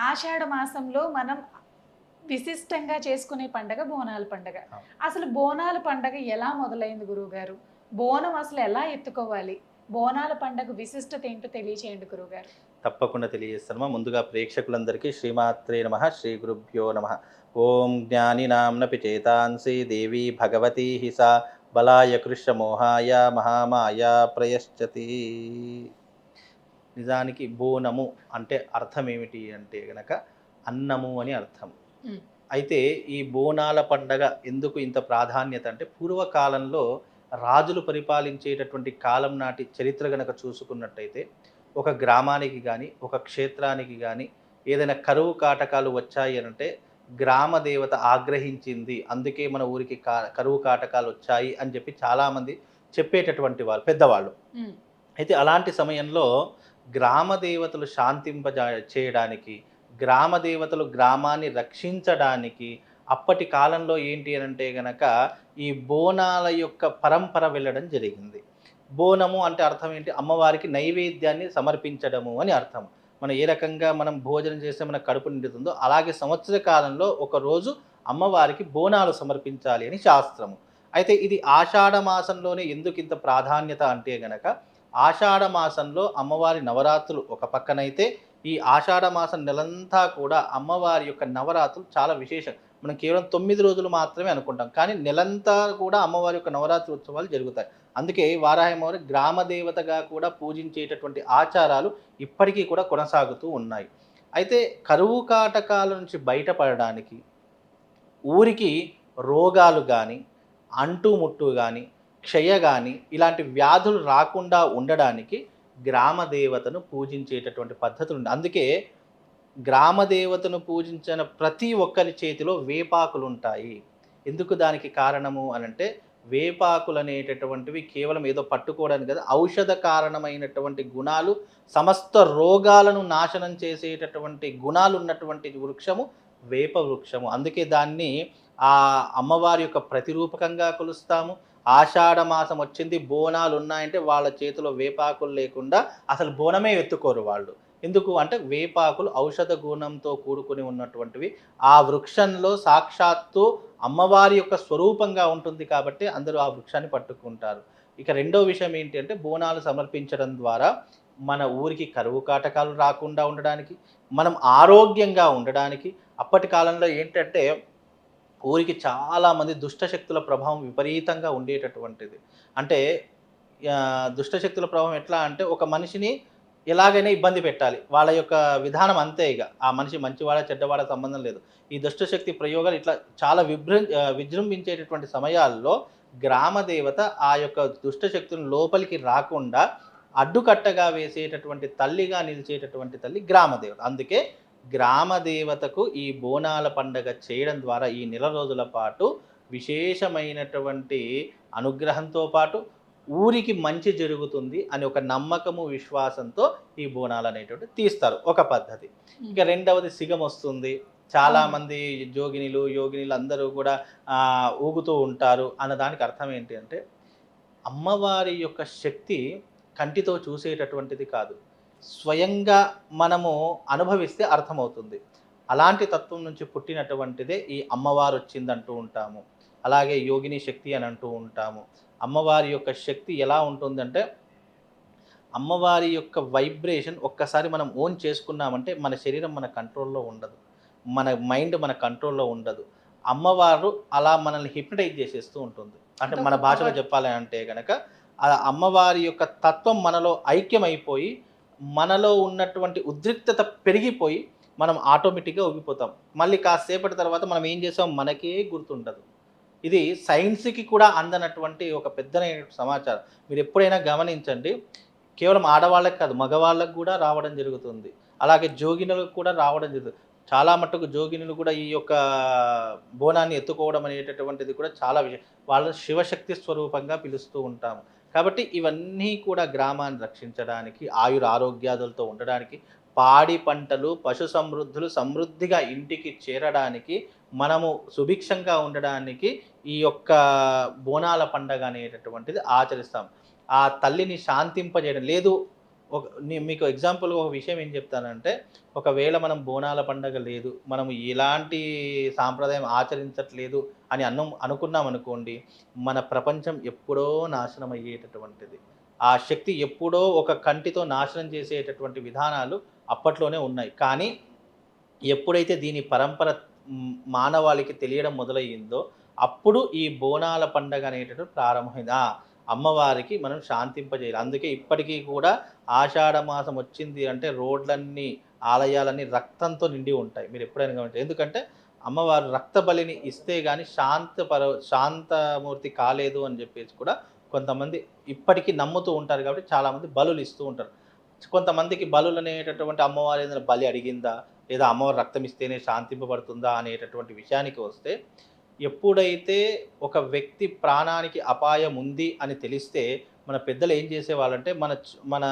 ఆషాఢ మాసంలో మనం విశిష్టంగా చేసుకునే పండగ బోనాల పండగ. అసలు బోనాల పండగ ఎలా మొదలైంది గురువుగారు? బోనం అసలు ఎలా ఎత్తుకోవాలి? బోనాల పండగ విశిష్టత ఏంటో తెలియచేయండి గురువుగారు. తప్పకుండా తెలియజేస్తానమ్మా. ముందుగా ప్రేక్షకులందరికీ శ్రీమాత్రే నమ శ్రీ గురుభ్యో నమ. ఓం జ్ఞాని నామ్నపి చేతాంసి దేవి భగవతి హిసా. బలాయ కృష్ణమోహాయ మహామాయ ప్రయశ్చతి. నిజానికి బోనము అంటే అర్థం ఏమిటి అంటే గనక అన్నము అని అర్థం. అయితే ఈ బోనాల పండగ ఎందుకు ఇంత ప్రాధాన్యత అంటే పూర్వకాలంలో రాజులు పరిపాలించేటటువంటి కాలం నాటి చరిత్ర గనక చూసుకున్నట్టయితే ఒక గ్రామానికి కానీ ఒక క్షేత్రానికి కానీ ఏదైనా కరువు కాటకాలు వచ్చాయి అంటే గ్రామ దేవత ఆగ్రహించింది. అందుకే మన ఊరికి కా కరువు కాటకాలు వచ్చాయి అని చెప్పి చాలామంది చెప్పేటటువంటి వాళ్ళు పెద్దవాళ్ళు. అయితే అలాంటి సమయంలో గ్రామ దేవతలు శాంతింప చేయడానికి గ్రామ దేవతలు గ్రామాన్ని రక్షించడానికి అప్పటి కాలంలో ఏంటి అని అంటే గనక ఈ బోనాల యొక్క పరంపర వెళ్ళడం జరిగింది. బోనము అంటే అర్థం ఏంటి? అమ్మవారికి నైవేద్యాన్ని సమర్పించడము అని అర్థం. మనం ఏ రకంగా మనం భోజనం చేస్తే మన కడుపు నిండుతుందో అలాగే సంవత్సర కాలంలో ఒకరోజు అమ్మవారికి బోనాలు సమర్పించాలి అని శాస్త్రము. అయితే ఇది ఆషాఢ మాసంలోనే ఎందుకు ఇంత ప్రాధాన్యత అంటే గనక ఆషాఢ మాసంలో అమ్మవారి నవరాత్రులు ఒక పక్కనైతే ఈ ఆషాఢ మాసం నెలంతా కూడా అమ్మవారి యొక్క నవరాత్రులు చాలా విశేషం. మనం కేవలం తొమ్మిది రోజులు మాత్రమే అనుకుంటాం. కానీ నెలంతా కూడా అమ్మవారి యొక్క నవరాత్రి ఉత్సవాలు జరుగుతాయి. అందుకే వారాహమ్మవారి గ్రామ దేవతగా కూడా పూజించేటటువంటి ఆచారాలు ఇప్పటికీ కూడా కొనసాగుతూ ఉన్నాయి. అయితే కరువు కాటకాల నుంచి బయటపడడానికి ఊరికి రోగాలు కానీ అంటుముట్టు కానీ క్షయ కానీ ఇలాంటి వ్యాధులు రాకుండా ఉండడానికి గ్రామ దేవతను పూజించేటటువంటి పద్ధతులు ఉంది అందుకే గ్రామ దేవతను పూజించిన ప్రతి ఒక్కరి చేతిలో వేపాకులు ఉంటాయి ఎందుకు దానికి కారణము అని అంటే వేపాకులు అనేటటువంటివి కేవలం ఏదో పట్టుకోవడానికి కదా ఔషధ కారణమైనటువంటి గుణాలు సమస్త రోగాలను నాశనం చేసేటటువంటి గుణాలు ఉన్నటువంటి వృక్షము వేప వృక్షము. అందుకే దాన్ని ఆ అమ్మవారి యొక్క ప్రతిరూపకంగా కొలుస్తాము. ఆషాఢ మాసం వచ్చింది బోనాలు ఉన్నాయంటే వాళ్ళ చేతిలో వేపాకులు లేకుండా అసలు బోనమే ఎత్తుకోరు వాళ్ళు. ఎందుకు అంటే వేపాకులు ఔషధ గుణంతో కూడుకుని ఉన్నటువంటివి. ఆ వృక్షంలో సాక్షాత్తు అమ్మవారి యొక్క స్వరూపంగా ఉంటుంది కాబట్టి అందరూ ఆ వృక్షాన్ని పట్టుకుంటారు. ఇక రెండో విషయం ఏంటి అంటే బోనాలు సమర్పించడం ద్వారా మన ఊరికి కరువు కాటకాలు రాకుండా ఉండడానికి మనం ఆరోగ్యంగా ఉండడానికి అప్పటి కాలంలో ఏంటంటే ఊరికి చాలామంది దుష్టశక్తుల ప్రభావం విపరీతంగా ఉండేటటువంటిది. అంటే దుష్టశక్తుల ప్రభావం ఎట్లా అంటే ఒక మనిషిని ఎలాగైనా ఇబ్బంది పెట్టాలి. వాళ్ళ యొక్క విధానం అంతే ఇక. ఆ మనిషి మంచివాడ చెడ్డవాడ సంబంధం లేదు. ఈ దుష్టశక్తి ప్రయోగాలు ఇట్లా చాలా విభృ విజృంభించేటటువంటి సమయాల్లో గ్రామ దేవత ఆ యొక్క దుష్టశక్తులను లోపలికి రాకుండా అడ్డుకట్టగా వేసేటటువంటి తల్లిగా నిలిచేటటువంటి తల్లి గ్రామ దేవత. అందుకే గ్రామ దేవతకు ఈ బోనాల పండగ చేయడం ద్వారా ఈ నెల రోజుల పాటు విశేషమైనటువంటి అనుగ్రహంతో పాటు ఊరికి మంచి జరుగుతుంది అని ఒక నమ్మకము విశ్వాసంతో ఈ బోనాలు అనేటువంటి తీస్తారు. ఒక పద్ధతి. ఇక రెండవది సిగం వస్తుంది. చాలా అవును. మంది జోగినిలు యోగినిలు అందరూ కూడా ఊగుతూ ఉంటారు అన్న దానికి అర్థం ఏంటి అంటే అమ్మవారి యొక్క శక్తి కంటితో చూసేటటువంటిది కాదు. స్వయంగా మనము అనుభవిస్తే అర్థమవుతుంది. అలాంటి తత్వం నుంచి పుట్టినటువంటిదే ఈ అమ్మవారు వచ్చిందంటూ ఉంటాము. అలాగే యోగిని శక్తి అని అంటూ ఉంటాము. అమ్మవారి యొక్క శక్తి ఎలా ఉంటుందంటే అమ్మవారి యొక్క వైబ్రేషన్ ఒక్కసారి మనం ఓన్ చేసుకున్నామంటే మన శరీరం మన కంట్రోల్లో ఉండదు. మన మైండ్ మన కంట్రోల్లో ఉండదు. అమ్మవారు అలా మనల్ని హిప్నటైజ్ చేసేస్తూ ఉంటుంది. అంటే మన భాషలో. చెప్పాలి అంటే గనక ఆ అమ్మవారి యొక్క తత్వం మనలో ఐక్యమైపోయి మనలో ఉన్నటువంటి ఉద్రిక్తత పెరిగిపోయి మనం ఆటోమేటిక్గా ఊగిపోతాం. మళ్ళీ కాసేపటి తర్వాత మనం ఏం చేసాం మనకే గుర్తుండదు. ఇది సైన్స్కి కూడా అందనటువంటి ఒక పెద్దనైన సమాచారం. మీరు ఎప్పుడైనా గమనించండి కేవలం ఆడవాళ్ళకి కాదు మగవాళ్ళకు కూడా రావడం జరుగుతుంది. అలాగే జోగినులకు కూడా రావడం జరుగుతుంది. చాలా మట్టుకు జోగినులు కూడా ఈ యొక్క బోనాన్ని ఎత్తుకోవడం అనేటటువంటిది కూడా చాలా విషయం. వాళ్ళ శివశక్తి స్వరూపంగా పిలుస్తూ ఉంటాము. కాబట్టి ఇవన్నీ కూడా గ్రామాన్ని రక్షించడానికి ఆయుర ఆరోగ్యాదులతో ఉండడానికి పాడి పంటలు పశు సమృద్ధులు సమృద్ధిగా ఇంటికి చేరడానికి మనము సుభిక్షంగా ఉండడానికి ఈ యొక్క బోనాల పండగ అనేటటువంటిది ఆచరిస్తాం. ఆ తల్లిని శాంతింపజేయడం లేదు ఒక మీకు ఎగ్జాంపుల్గా ఒక విషయం ఏం చెప్తానంటే ఒకవేళ మనం బోనాల పండగ లేదు మనం ఎలాంటి సాంప్రదాయం ఆచరించట్లేదు అని అన్నం అనుకున్నాం అనుకోండి మన ప్రపంచం ఎప్పుడో నాశనం అయ్యేటటువంటిది. ఆ శక్తి ఎప్పుడో ఒక కంటితో నాశనం చేసేటటువంటి విధానాలు అప్పట్లోనే ఉన్నాయి. కానీ ఎప్పుడైతే దీని పరంపర మానవాళికి తెలియడం మొదలయ్యిందో అప్పుడు ఈ బోనాల పండగ అనేటటువంటి ప్రారంభమైంది. అమ్మవారికి మనం శాంతింపజేయాలి. అందుకే ఇప్పటికీ కూడా ఆషాఢ మాసం వచ్చింది అంటే రోడ్లన్నీ ఆలయాలన్నీ రక్తంతో నిండి ఉంటాయి. మీరు ఎప్పుడైనా గమనించారు ఎందుకంటే అమ్మవారు రక్త బలిని ఇస్తే కానీ శాంతపర శాంతమూర్తి కాలేదు అని చెప్పేసి కూడా కొంతమంది ఇప్పటికీ నమ్ముతూ ఉంటారు కాబట్టి చాలామంది బలులు ఇస్తూ ఉంటారు. కొంతమందికి బలులు అనేటటువంటి అమ్మవారు ఏదైనా బలి అడిగిందా? లేదా అమ్మవారు రక్తం ఇస్తేనే శాంతింపబడుతుందా అనేటటువంటి విషయానికి వస్తే ఎప్పుడైతే ఒక వ్యక్తి ప్రాణానికి అపాయం ఉంది అని తెలిస్తే మన పెద్దలు ఏం చేసేవాళ్ళంటే మన మన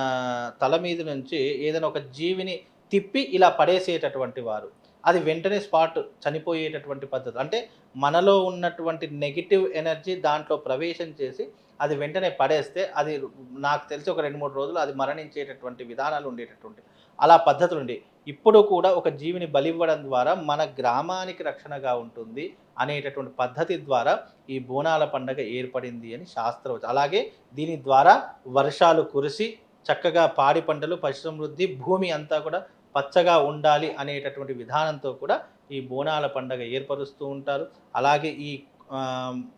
తల మీద నుంచి ఏదైనా ఒక జీవిని తిప్పి ఇలా పడేసేటటువంటి వారు. అది వెంటనే స్పాట్ చనిపోయేటటువంటి పద్ధతి. అంటే మనలో ఉన్నటువంటి నెగిటివ్ ఎనర్జీ దాంట్లో ప్రవేశం చేసి అది వెంటనే పడేస్తే అది నాకు తెలిసి ఒక రెండు మూడు రోజులు అది మరణించేటటువంటి విధానాలు ఉండేటటువంటి అలా పద్ధతులు ఉండేవి ఇప్పుడు కూడా ఒక జీవిని బలివ్వడం ద్వారా మన గ్రామానికి రక్షణగా ఉంటుంది అనేటటువంటి పద్ధతి ద్వారా ఈ బోనాల పండగ ఏర్పడింది అని శాస్త్రం అలాగే దీని ద్వారా వర్షాలు కురిసి చక్కగా పాడి పంటలు పశుసమృద్ధి భూమి అంతా కూడా పచ్చగా ఉండాలి అనేటటువంటి విధానంతో కూడా ఈ బోనాల పండగ ఏర్పరుస్తూ ఉంటారు. అలాగే ఈ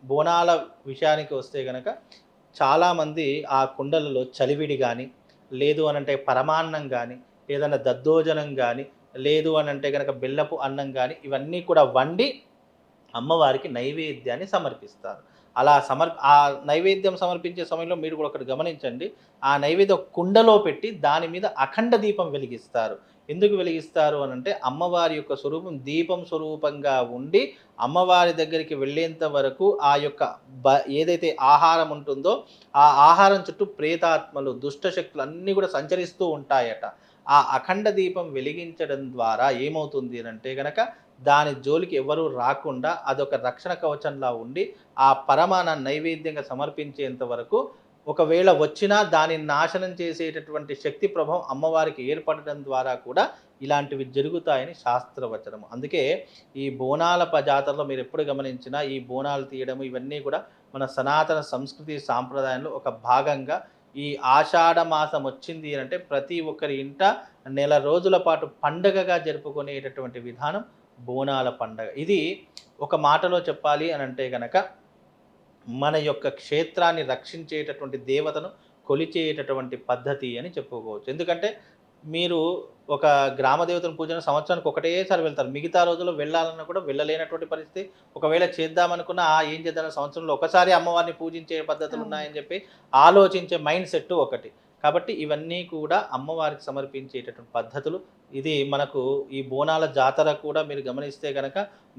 బోనాల విషయానికి వస్తే కనుక చాలామంది ఆ కుండలలో చలివిడి కానీ లేదు అనంటే పరమాన్నం కానీ ఏదైనా దద్దోజనం కానీ లేదు అని అంటే కనుక బెల్లపు అన్నం కానీ ఇవన్నీ కూడా వండి అమ్మవారికి నైవేద్యాన్ని సమర్పిస్తారు. అలా సమర్ ఆ నైవేద్యం సమర్పించే సమయంలో మీరు కూడా ఒకటి గమనించండి. ఆ నైవేద్యం కుండలో పెట్టి దాని మీద అఖండ దీపం వెలిగిస్తారు. ఎందుకు వెలిగిస్తారు అని అంటే అమ్మవారి యొక్క స్వరూపం దీపం స్వరూపంగా ఉండి అమ్మవారి దగ్గరికి వెళ్ళేంత వరకు ఆ యొక్క బ ఏదైతే ఆహారం ఉంటుందో ఆ ఆహారం చుట్టూ ప్రేతాత్మలు దుష్ట శక్తులు అన్నీ కూడా సంచరిస్తూ ఉంటాయట. ఆ అఖండ దీపం వెలిగించడం ద్వారా ఏమవుతుంది అని అంటే గనక దాని జోలికి ఎవరూ రాకుండా అదొక రక్షణ కవచంలా ఉండి ఆ పరమాన నైవేద్యంగా సమర్పించేంత వరకు ఒకవేళ వచ్చినా దానిని నాశనం చేసేటటువంటి శక్తి ప్రభావం అమ్మవారికి ఏర్పడడం ద్వారా కూడా ఇలాంటివి జరుగుతాయని శాస్త్రవచనము. అందుకే ఈ బోనాల ప- జాతరలో మీరు ఎప్పుడు గమనించినా ఈ బోనాలు తీయడం ఇవన్నీ కూడా మన సనాతన సంస్కృతి సాంప్రదాయంలో ఒక భాగంగా ఈ ఆషాఢ మాసం వచ్చింది అంటే ప్రతి ఒక్కరి ఇంట నెల రోజుల పాటు పండగగా జరుపుకునేటటువంటి విధానం బోనాల పండగ. ఇది ఒక మాటలో చెప్పాలి అని అంటే గనక మన యొక్క క్షేత్రాన్ని రక్షించేటటువంటి దేవతను కొలిచేటటువంటి పద్ధతి అని చెప్పుకోవచ్చు. ఎందుకంటే మీరు ఒక గ్రామ దేవతను పూజన సంవత్సరానికి ఒకటేసారి వెళ్తారు. మిగతా రోజుల్లో వెళ్ళాలన్నా కూడా వెళ్ళలేనటువంటి పరిస్థితి. ఒకవేళ చేద్దామనుకున్నా "ఆ, ఏం చేద్దాం? సంవత్సరంలో ఒకసారి అమ్మవారిని పూజించే పద్ధతులు ఉన్నాయని చెప్పి ఆలోచించే మైండ్ సెట్ ఒకటి. కాబట్టి ఇవన్నీ కూడా అమ్మవారికి సమర్పించేటటువంటి పద్ధతులు. ఇది మనకు ఈ బోనాల జాతర కూడా మీరు గమనిస్తే కనుక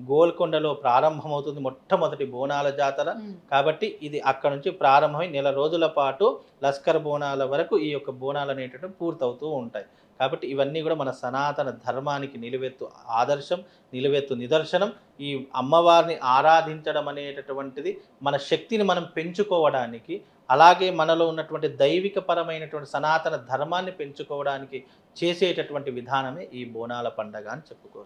గోల్కొండలో ప్రారంభమవుతుంది మొట్టమొదటి బోనాల జాతర. కాబట్టి ఇది అక్కడ నుంచి ప్రారంభమై నెల రోజుల పాటు లస్కర్ బోనాల వరకు ఈ యొక్క బోనాలు అనేటటువంటి పూర్తవుతూ ఉంటాయి. కాబట్టి ఇవన్నీ కూడా మన సనాతన ధర్మానికి నిలువెత్తు ఆదర్శం నిలువెత్తు నిదర్శనం. ఈ అమ్మవారిని ఆరాధించడం అనేటటువంటిది మన శక్తిని మనం పెంచుకోవడానికి అలాగే మనలో ఉన్నటువంటి దైవిక పరమైనటువంటి సనాతన ధర్మాన్ని పెంచుకోవడానికి చేసేటటువంటి విధానమే ఈ బోనాల పండగ అని చెప్పుకోవచ్చు.